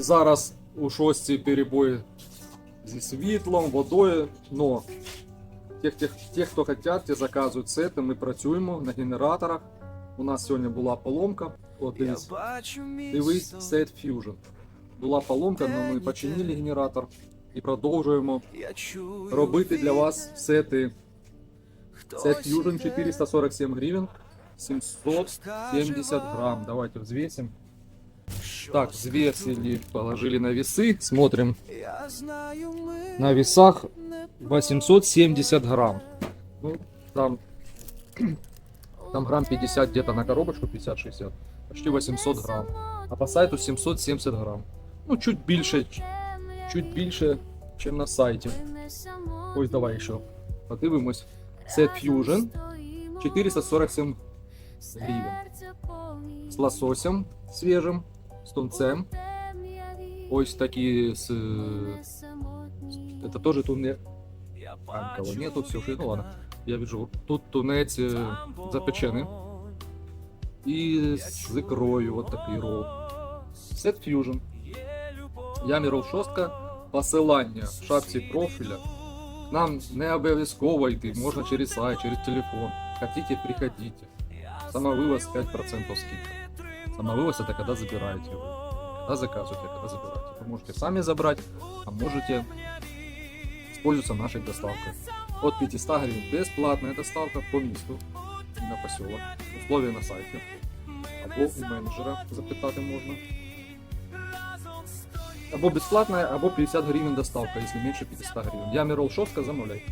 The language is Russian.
Зараз у шостій перебої зі світлом, водою, но тих, тих, тих, хто хочуть, ті заказують сети, ми працюємо на генераторах. У нас сьогодні була поломка. От дивись, дивись, сет Fusion. Була поломка, але ми починили генератор і продовжуємо робити для вас сети. Сет Fusion 447 гривен, 770 грамм. Давайте взвесим. Так, взвесили, положили на весы. Смотрим. На весах 870 грамм. Ну, там, там грамм 50 где-то на коробочку, 50-60. Почти 800 грамм. А по сайту 770 грамм. Ну, чуть більше, чуть більше, чем на сайті. Ось давай ще подивимось. Set Fusion 447 гривен. З лососем свіжим, з тунцем. Ось такі з... Это тоже тунец. А, кого нету, все, ну ладно. Я вижу, тут тунець е, запечений. І з ікрою, вот такий рол. Set Fusion. Ямі рол шостка. Посилання в шапці профіля. Нам не обов'язково йти, можна через сайт, через телефон. Хотите, приходите. Самовывоз 5% скидка. Самовывоз это когда забираете вы. Когда заказываете, а когда забираете. Вы можете сами забрать, а можете использоваться нашей доставкой. От 500 гривен бесплатная доставка по місту і на поселок. Условия на сайті. Або у менеджера запитати можна. Або безплатная, або 50 гривен доставка, если меньше 500 гривен. Я Мирол Шостка, замовляй.